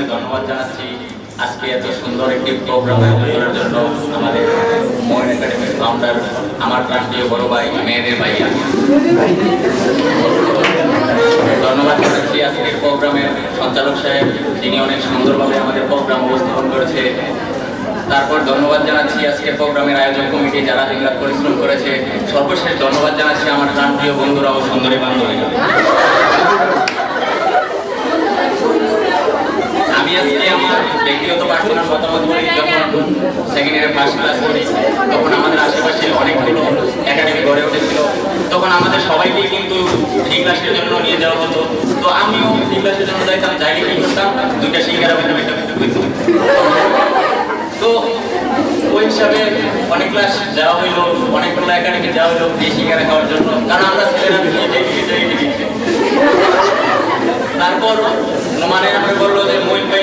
প্রথমে ধন্যবাদ জানাচ্ছি। আজকে এত সুন্দর একটি প্রোগ্রাম আয়োজন করার জন্য আমাদের মোহন একাডেমির ফাউন্ডার আমার প্রান্তীয় বড় ভাই, মেয়েদের ভাইয়া। ধন্যবাদ জানাচ্ছি আজকের প্রোগ্রামের সঞ্চালক সাহেব তিনি অনেক সুন্দরভাবে আমাদের প্রোগ্রাম উপস্থাপন করেছে। তারপর ধন্যবাদ জানাচ্ছি আজকের প্রোগ্রামের আয়োজক কমিটি যারা দিনরাত পরিশ্রম করেছে। সর্বশেষ ধন্যবাদ জানাচ্ছি আমার প্রাণপ্রিয় বন্ধুরা ও সুন্দরী বান্ধবীরা আমি আজকে আমার ব্যক্তিগত পার্সোনাল মতামত বলি, যখন সেকেন্ড ইয়ারে ফার্স্ট ক্লাস করি, তখন আমাদের আশেপাশে অনেকগুলো একাডেমি গড়ে উঠেছিল। তখন আমাদের সবাইকেই কিন্তু ফ্রি ক্লাসের জন্য নিয়ে যাওয়া হতো। তো আমিও ফ্রি ক্লাসের জন্য যাইতাম, যাইলে কি করতাম? দুইটা সিঙ্গারা ভিতরে একটা ভিতরে তো ওই হিসাবে অনেক ক্লাস যাওয়া হইল, অনেকগুলো একাডেমি যাওয়া হইল ফ্রি সিঙ্গারা খাওয়ার জন্য। কারণ আমরা ছেলেরা নিয়ে যাই তারপর মানে আমরা বলল যে মোহিত ভাই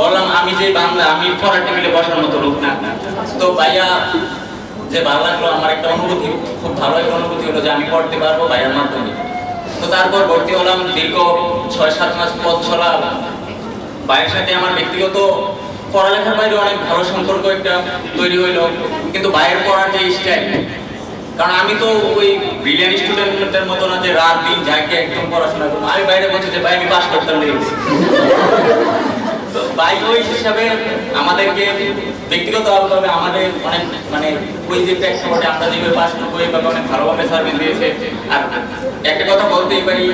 বললাম, আমি যে বাংলা, আমি পড়ার টেবিলে বসার মতো লোক না। তো ভাইয়া, যে ভালো লাগল, আমার একটা অনুভূতি, খুব ভালো একটা অনুভূতি হলো যে আমি পড়তে পারব ভাইয়ার মাধ্যমে। তো তারপর ভর্তি হলাম দীর্ঘ ছয় সাত মাস পথ চলা ভাইয়ের সাথে আমার ব্যক্তিগত পড়ালেখার বাইরে অনেক ভালো সম্পর্ক একটা তৈরি হইল। কিন্তু ভাইয়ের পড়ার যে স্টাইল কারণ আমি তো ওই ব্রিলিয়ান্ট স্টুডেন্টদের মতো না যে রাত দিন যাকে একদম পড়াশোনা করব। আমি বাইরে বলছি যে, ভাই, আমি পাস করতাম তো হিসাবে আমাদেরকে ব্যক্তিগত আলাদাভাবে আমাদের অনেক মানে ওই যে প্রেক্ষাপটে আমরা যেভাবে পাস করব, এইভাবে অনেক ভালোভাবে সার্ভিস দিয়েছে। আর একটা কথা বলতেই পারি,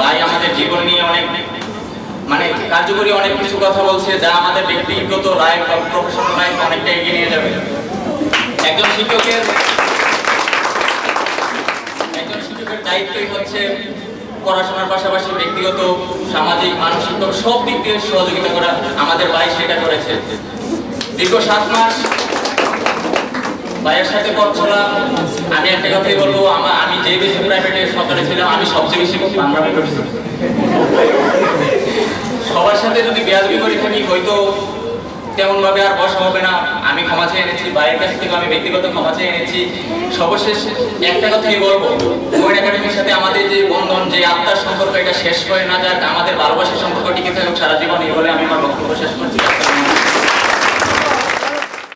ভাই আমাদের জীবন নিয়ে অনেক মানে কার্যকরী অনেক কিছু কথা বলছে, যা আমাদের ব্যক্তিগত লাইফ বা প্রফেশনাল লাইফ অনেকটা এগিয়ে নিয়ে যাবে। একজন শিক্ষকের একজন শিক্ষকের দায়িত্বই হচ্ছে পড়াশোনার পাশাপাশি ব্যক্তিগত, সামাজিক, মানসিক সব দিক দিয়ে সহযোগিতা করা আমাদের ভাই সেটা করেছে। দীর্ঘ সাত মাস ভাইয়ের সাথে পথ চলা, আমি একটা কথাই বলব, আমার আমি যে বেশি প্রাইভেটে সরকারে ছিলাম, আমি সবচেয়ে বেশি সবার সাথে যদি বেয়াদবি করে থাকি, হয়তো তেমন ভাবে আর বসা হবে না। আমি ক্ষমা চেয়ে এনেছি বাইরের কাছ থেকে আমি ব্যক্তিগত ক্ষমা চেয়ে এনেছি। সর্বশেষ একটা কথাই বলব মহিলা একাডেমির সাথে আমাদের যে বন্ধন, যে আত্মার সম্পর্ক, এটা শেষ করে না যাক, আমাদের ভালোবাসার সম্পর্ক টিকে থাকুক সারা জীবন, এই বলে আমি